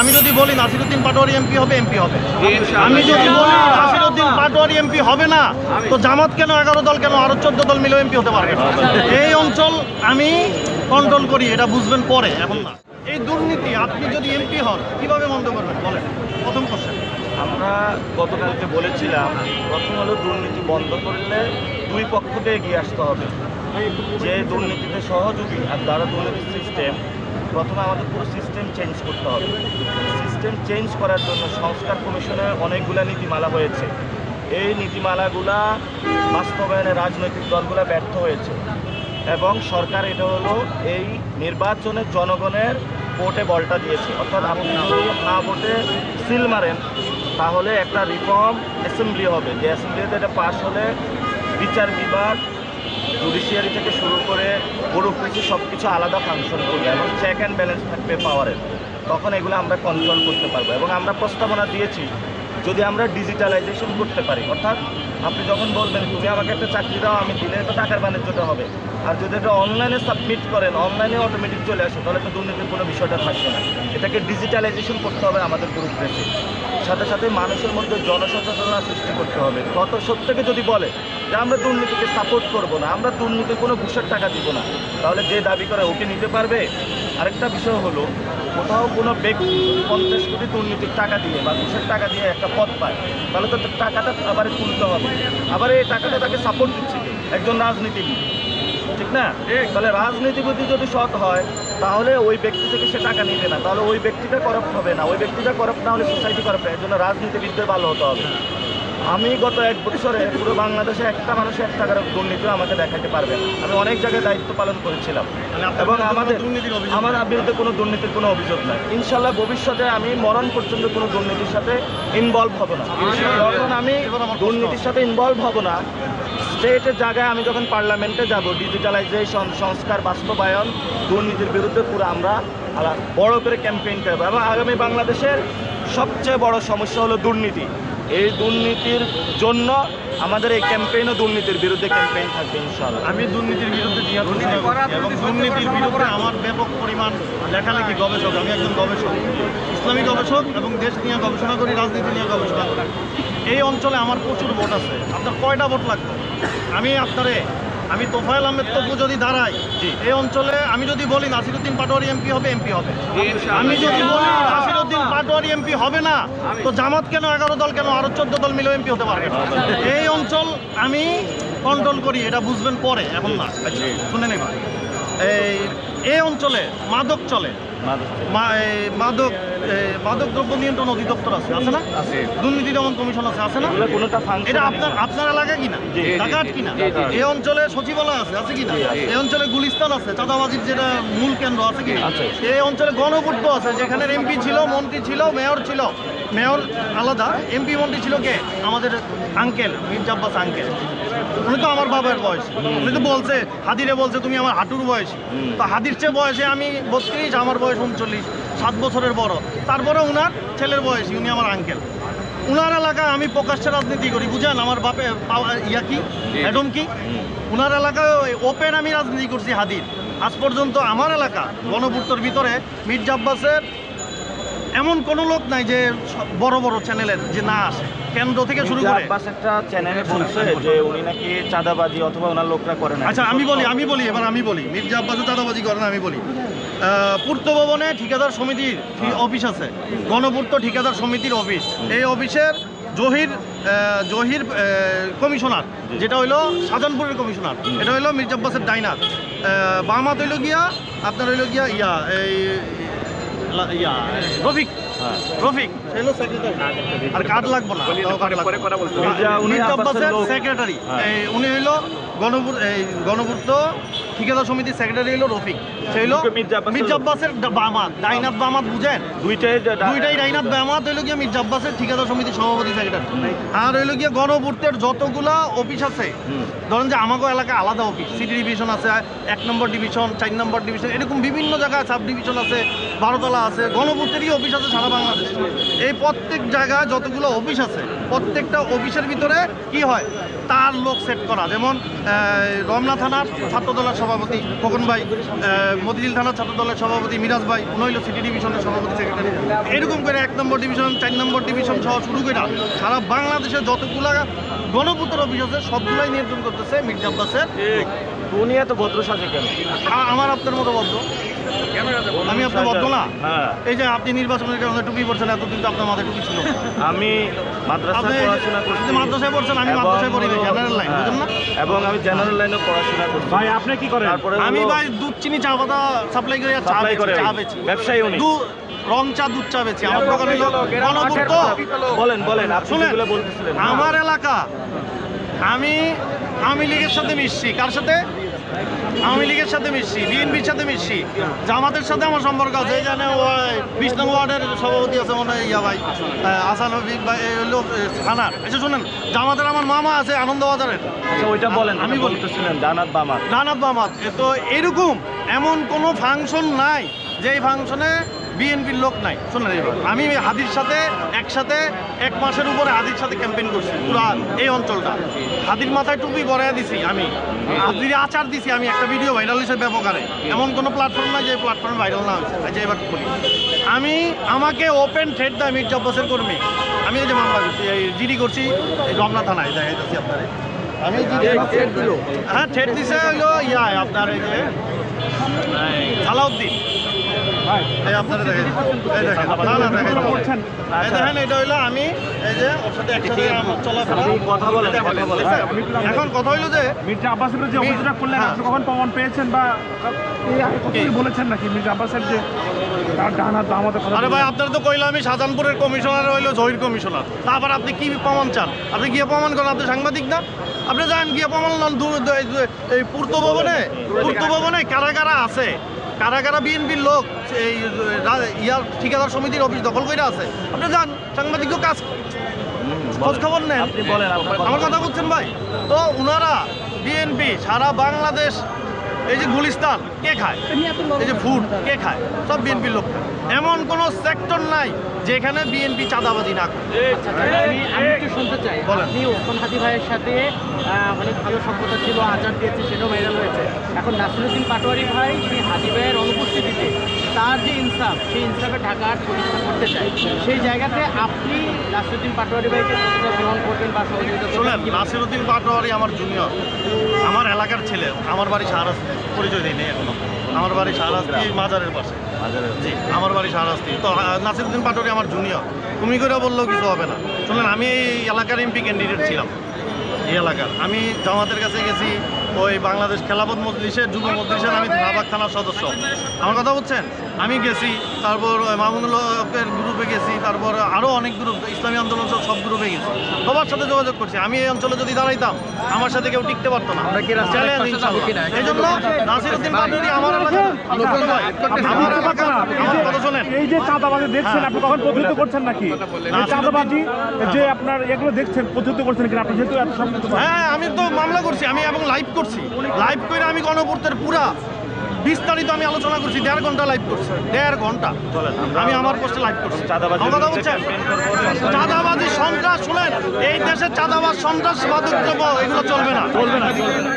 আমি যদি বলি নাসিরুদ্দিন পাটোয়ারি এমপি হবে এমপি হবে। আমি যদি বলি নাসিরুদ্দিন পাটোয়ারি এমপি হবে না তো জামাত কেন এগারো দল কেন আরও চোদ্দ দল মিলেও এমপি হতে পারবে এই অঞ্চল আমি কন্ট্রোল করি এটা বুঝবেন পরে এখন না। এই দুর্নীতি আপনি যদি এমপি হন কীভাবে বন্ধ করবেন? বলেন প্রথম কোশ্চেন আমরা গতকালকে বলেছিলাম প্রথম হলো দুর্নীতি বন্ধ করলে দুই পক্ষকে এগিয়ে আসতে হবে। যে দুর্নীতিতে সহযোগী আর যারা দুর্নীতির সিস্টেম প্রথমে আমাদের পুরো সিস্টেম চেঞ্জ করতে হবে। সিস্টেম চেঞ্জ করার জন্য সংস্কার কমিশনে অনেকগুলা নীতিমালা হয়েছে। এই নীতিমালাগুলা বাস্তবায়নে রাজনৈতিক দলগুলো ব্যর্থ হয়েছে এবং সরকার এটা হলো এই নির্বাচনে জনগণের ভোটে বলটা দিয়েছে। অর্থাৎ আপনি যদি না ভোটে সিল মারেন, তাহলে একটা রিফর্ম অ্যাসেম্বলি হবে। যে অ্যাসেম্বলিতে এটা পাশ হলে বিচার বিভাগ জুডিশিয়ারি থেকে শুরু করে ব্যুরোক্রেসি সব কিছু আলাদা ফাংশন করবে এবং চেক অ্যান্ড ব্যালেন্স থাকবে পাওয়ারের তখন এগুলো আমরা কন্ট্রোল করতে পারব এবং আমরা প্রস্তাবনা দিয়েছি যদি আমরা ডিজিটালাইজেশন করতে পারি। অর্থাৎ আপনি যখন বলবেন, তুমি আমাকে একটা চাকরি দাও, আমি দিলে তো টাকার বাণিজ্যটা হবে। আর যদি এটা অনলাইনে সাবমিট করেন অনলাইনে অটোমেটিক চলে আসে, তাহলে তো দুর্নীতির কোনো বিষয়টা থাকবে না। এটাকে ডিজিটালাইজেশন করতে হবে আমাদের গ্রুপ ব্যুরোক্রেসি সাথে সাথে মানুষের মধ্যে জনসচেতনতা সৃষ্টি করতে হবে। কত সত্যকে যদি বলে যে আমরা দুর্নীতিকে সাপোর্ট করব না আমরা দুর্নীতির কোনো ঘুষের টাকা দিব না তাহলে যে দাবি করে ওকে নিতে পারবে? আরেকটা বিষয় হলো কোথাও কোনো ব্যক্তি পঞ্চাশ কোটি দুর্নীতির টাকা দিয়ে বা ঘুষের টাকা দিয়ে একটা পথ পায় তাহলে তো টাকাটা আবার তুলতে হবে। আবার এই টাকাটা তাকে সাপোর্ট দিচ্ছে একজন রাজনীতিবিদ। ঠিক না? তাহলে রাজনীতিবিদ যদি সৎ হয় তাহলে ওই ব্যক্তি থেকে সে টাকা নিবে না। তাহলে ওই ব্যক্তিটা করাপ্ট হবে না। ওই ব্যক্তিটা করাপ্ট না হলে সোসাইটি করাপ্ট এর জন্য রাজনীতিবিদদের ভালো হতে হবে। আমি গত এক বছরে পুরো বাংলাদেশে একটা মানুষ এক টাকার দুর্নীতিও আমাকে দেখাতে পারবে না। আমি অনেক জায়গায় দায়িত্ব পালন করেছিলাম। মানে এবং আমাদের আমার বিরুদ্ধে কোনো দুর্নীতির কোনো অভিযোগ নাই। ইনশাল্লাহ ভবিষ্যতে আমি মরণ পর্যন্ত কোনো দুর্নীতির সাথে ইনভলভ হব না। যখন আমি। দুর্নীতির সাথে ইনভলভ হব না স্টেটের জায়গায় আমি যখন পার্লামেন্টে যাব ডিজিটালাইজেশন সংস্কার বাস্তবায়ন দুর্নীতির বিরুদ্ধে পুরো আমরা বড় করে ক্যাম্পেইন করব। এবং আগামী বাংলাদেশের সবচেয়ে বড় সমস্যা হলো দুর্নীতি। এই দুর্নীতির জন্য আমাদের এই ক্যাম্পেইনও দুর্নীতির বিরুদ্ধে ক্যাম্পেইন থাকবে ইনশাআল্লাহ। আমি দুর্নীতির বিরুদ্ধে এবং দুর্নীতির বিরুদ্ধে আমার ব্যাপক পরিমাণ লেখালেখি গবেষক আমি একজন গবেষক। ইসলামী গবেষক এবং দেশ নিয়ে গবেষণা করি রাজনীতি নিয়ে গবেষণা করি। এই অঞ্চলে আমার প্রচুর ভোট আছে। আপনার কয়টা ভোট লাগবে? আমি আপনারে আমি তোফায়েল আহমেদ তবু যদি দাঁড়াই এই অঞ্চলে আমি যদি বলি নাসিরুদ্দিন পাটোয়ারি এমপি হবে এমপি হবে। আমি যদি বলি নাসিরুদ্দিন পাটোয়ারি এমপি হবে না তো জামাত কেন এগারো দল কেন আরও চোদ্দ দল মিলেও এমপি হতে পারবে না? এই অঞ্চল আমি কন্ট্রোল করি এটা বুঝবেন পরে এখন না। শুনে নেবা এই এই অঞ্চলে মাদক চলে। মাদক মাদক দ্রব্য নিয়ন্ত্রণ অধিদপ্তর আছে আছে না। দুর্নীতি দমন কমিশন আছে আছে না? কোনোটা ফাংশন এটা আপনার আপনার এলাকা কিনা ঢাকাট কিনা। এই অঞ্চলে সচিবালয় আছে আছে কিনা এই অঞ্চলে গুলিস্তান আছে চাঁদাবাজির যেটা মূল কেন্দ্র আছে কিনা। এই অঞ্চলে গণপূর্ত আছে যেখানে এমপি ছিল মন্ত্রী ছিল মেয়র ছিল। মেয়র আলাদা এমপি মন্ত্রী ছিল কে? আমাদের আঙ্কেল মির্জা আব্বাস আঙ্কেল। উনি তো আমার বাবার বয়স। উনি তো বলছে হাদিরে বলছে তুমি আমার হাঁটুর বয়স। তো হাদির চেয়ে বয়সে আমি বত্রিশ আমার বয়স উনচল্লিশ। সাত বছরের বড়। তারপরে উনার ছেলের বয়সী উনি আমার আঙ্কেল উনার এলাকায় আমি প্রকাশ্যে রাজনীতি করি বুঝেন? আমার বাপে ইয়া কি? অ্যাডম কি? উনার এলাকায় ওপেন আমি রাজনীতি করছি হাদির। আজ পর্যন্ত আমার এলাকা গণপূর্তর ভিতরে মির্জা আব্বাসের এমন কোনো লোক নাই যে বড় বড় চ্যানেলের যে না আসে। কেন্দ্র থেকে শুরু করে। আব্বাস একটা চ্যানেলে বলছে যে উনি নাকি চাঁদাবাজি অথবা ওনার লোকরা করে না আচ্ছা আমি বলি আমি বলি এবার আমি বলি। মির্জা আব্বাসও চাঁদাবাজি করেন আমি বলি। পূর্ত ভবনে ঠিকাদার সমিতির অফিস আছে। গণপূর্ত ঠিকাদার সমিতির অফিস। এই অফিসের জহির জহির কমিশনার যেটা হইল শাহজাহানপুরের কমিশনার এটা হইল মির্জা আব্বাসের ডাইনার। আহ, হইল গিয়া আপনার হইল গিয়া ইয়া এই ইয়া রফিক। হ্যাঁ। রফিক। আর কার্ড লাগবে না। মির্জা আব্বাসের সেক্রেটারি হ্যাঁ। উনি হইল গণপুর এই গণপূর্ত ঠিকাদার সমিতির সেক্রেটারি হইল রফিক। সে হইল মির্জা আব্বাসের মির্জা লোক। আব্বাসের ডা- বামাত ডাইনাত বামাত বুঝেন? দুইটাই দুইটাই ডাইনাত বামাত হইল গিয়ে মির্জা আব্বাসের ঠিকাদার সমিতির সভাপতি সেক্রেটারি আর হইল গিয়ে গণপূর্তের যতগুলা অফিস আছে ধরেন যে আমাকে এলাকায় আলাদা অফিস সিটি ডিভিশন আছে এক নম্বর ডিভিশন চার নম্বর ডিভিশন এরকম বিভিন্ন জায়গায় সাব ডিভিশন আছে বারোতলা আছে গণপূর্তেরই অফিস আছে সারা বাংলাদেশে। এই প্রত্যেক জায়গায় যতগুলো অফিস আছে প্রত্যেকটা অফিসের ভিতরে কি হয়? তার লোক সেট করা। যেমন রমনা থানার ছাত্রদলের সভাপতি খোকন ভাই মতিঝিল থানার ছাত্র দলের সভাপতি মিরাজ ভাই উনি হইল সিটি ডিভিশনের সভাপতি সেক্রেটারি। এরকম করে এক নম্বর ডিভিশন চার নম্বর ডিভিশন সহ শুরু করে সারা বাংলাদেশের যতগুলা গণপুত্র অফিস আছে সবগুলাই নিয়ন্ত্রণ করতেছে মির্জা আব্বাসের। দুনিয়া তো ভদ্র সাজে কেন? আমার আপনার মতো বদ্ধ আমি আপনার বদ্ধ না? হ্যাঁ। এই যে আপনি নির্বাচনের কারণে টুপি পড়ছেন এতদিন তো আপনার মাথায় টুপি ছিল। আমি মাদ্রাসায় আপনি পড়াশোনা করছি। আপনি মাদ্রাসায় পড়ছেন আমি মাদ্রাসায় পড়ি জেনারেল লাইন হ্যাঁ, বুঝলেন না? এবং আমি জেনারেল লাইনে পড়াশোনা করছি। ভাই আপনি কি করেন? আমি ভাই দুধ চিনি চা পাতা সাপ্লাই করে চা বেচি করে চা ভাই। বেচি। ব্যবসায়ী উনি। রং চা দুধ চা বেচি। আমার দোকানে গণপূর্ত বলেন বলেন শুনেন আমার এলাকা আমি আমি লীগের সাথে মিশছি। কার সাথে? আওয়ামী লীগের সাথে মিশছি বিএনপির সাথে মিশছি। জামাতের সাথে আমার সম্পর্ক আছে এখানে ওই বিশ নম্বর ওয়ার্ডের সভাপতি আছে মনে হয় ইয়া ভাই আসান হবিব ভাই এই হলো থানার আচ্ছা শুনেন জামাতের আমার মামা আছে আনন্দবাজারের। আচ্ছা ওইটা বলেন আমি আমি বলি। বলতেছিলেন ডানাত বামাত ডানাত বামাত তো এরকম এমন কোনো ফাংশন নাই যে এই ফাংশনে বিএনপির লোক নাই। শুনেন এবার আমি হাদির সাথে একসাথে এক মাসের উপরে হাদির সাথে ক্যাম্পেইন করছি পুরো এই অঞ্চলটা। হাদির মাথায় টুপি বরাইয়া দিছি আমি। হাদির আচার দিছি আমি একটা ভিডিও ভাইরাল হিসেবে ব্যাপকারে এমন কোনো প্ল্যাটফর্ম নাই যে প্ল্যাটফর্ম ভাইরাল না হয়েছে। আচ্ছা এবার বলি। আমি আমাকে ওপেন থ্রেড দেয় মির্জা আব্বাসের কর্মী। আমি এই যে মামলা করছি এই জিডি করছি এই রমনা থানায় দেখাই যাচ্ছি আপনারে। আমি জিডি হ্যাঁ ঠেট দিছে হইল ইয়া আপনার এই যে সালাউদ্দিন এই আপনারা দেখেন। এই দেখেন। না না দেখেন। এই দেখেন। এটা হইল আমি এই যে ওর সাথে একসাথে আমার চলাফেরা। কথা বলেন কথা বলেন। ঠিক আছে? এখন কথা হইল যে মির্জা আব্বাসের যে অভিযোগটা করলেন। আপনি কখন প্রমাণ পেয়েছেন বা এই আগে কখনোই কি? বলেছেন নাকি? মির্জা আব্বাসের যে তার ডান হাত বা আমাদের আরে ভাই বলেছেন? আপনার তো কইলাম আমি শাহজাহানপুরের কমিশনার হইল জহির কমিশনার। তারপর আপনি কি প্রমাণ চান? আপনি গিয়ে প্রমাণ করেন আপনি সাংবাদিক না? আপনি যান গিয়ে প্রমাণ লন এই পূর্ত ভবনে। পূর্ত ভবনে কারা কারা আছে? কারা কারা বিএনপির লোক এই ইয়ার ঠিকাদার সমিতির অফিস দখল করে আছে? আপনি যান সাংবাদিক কাজ খোঁজ খবর নেন। আমার কথা বুঝছেন ভাই? তো উনারা বিএনপি সারা বাংলাদেশ এই যে গুলিস্তান কে খায়? এই যে ফুড কে খায়? সব বিএনপির লোক খায়। এমন কোনো সেক্টর নাই যেখানে বিএনপি চাঁদাবাজি না করে। আমি আমি একটু শুনতে চাই। বলেন। আপনি ওসমান হাদি ভাইয়ের সাথে অনেক ভালো সম্পর্ক ছিল দিয়েছে সেটাও হয়েছে এখন নাসিরুদ্দিন পাটোয়ারি ভাই সেই হাদি ভাইয়ের অনুপস্থিতিতে তার যে ইনসাফ সেই ইনসাফে ঢাকার প্রতিষ্ঠা করতে চায় সেই জায়গাতে আপনি নাসিরুদ্দিন পাটোয়ারি ভাইকে কতটা গ্রহণ করবেন বা সহযোগিতা শোনেন নাসিরুদ্দিন পাটোয়ারি আমার জুনিয়র আমার এলাকার ছেলে আমার বাড়ি শাহরাস্তি। পরিচয় দিই নেই এখনও। আমার বাড়ি শাহরাস্তি মাজারের পাশে। জি আমার বাড়ি শাহরাস্তি। তো নাসিরুদ্দিন পাটোয়ারি আমার জুনিয়র তুমি করে বললেও কিছু হবে না। শুনলেন আমি এই এলাকার এমপি ক্যান্ডিডেট ছিলাম। এই এলাকার। আমি জামাতের কাছে গেছি ওই বাংলাদেশ খেলাপথ মজলিসের যুব মজলিসের আমি ধারাবাগ থানার সদস্য। আমার কথা বলছেন আমি গেছি তারপর ওই মামুনুল গ্রুপে গেছি তারপর আরও অনেক গ্রুপ ইসলামী আন্দোলন সব গ্রুপে গেছি। সবার সাথে যোগাযোগ করছি। আমি এই অঞ্চলে যদি দাঁড়াইতাম আমার সাথে কেউ টিকতে পারতো না। এই জন্য নাসিরুদ্দিন আমার এলাকা আমার এলাকা আমার কথা এই যে চাঁদাবাজি দেখছেন হ্যাঁ। আপনি কখন প্রতিহত করছেন নাকি? এই চাঁদাবাজি যে আপনার এগুলো দেখছেন প্রতিহত করছেন কিনা আপনি যেহেতু হ্যাঁ আমি তো মামলা করছি আমি এবং লাইভ করছি। লাইভ করে আমি গণপূর্তের পুরা বিস্তারিত আমি আলোচনা করছি দেড় ঘণ্টা লাইভ করছি দেড় ঘণ্টা। আমি আমার পোস্টে লাইভ করছি। কথা করব। চাঁদাবাজি সন্ত্রাস শুনেন এই দেশে চাঁদাবাজ সন্ত্রাস মাদক দ্রব্য এগুলো চলবে না। চলবে না। চলবে না।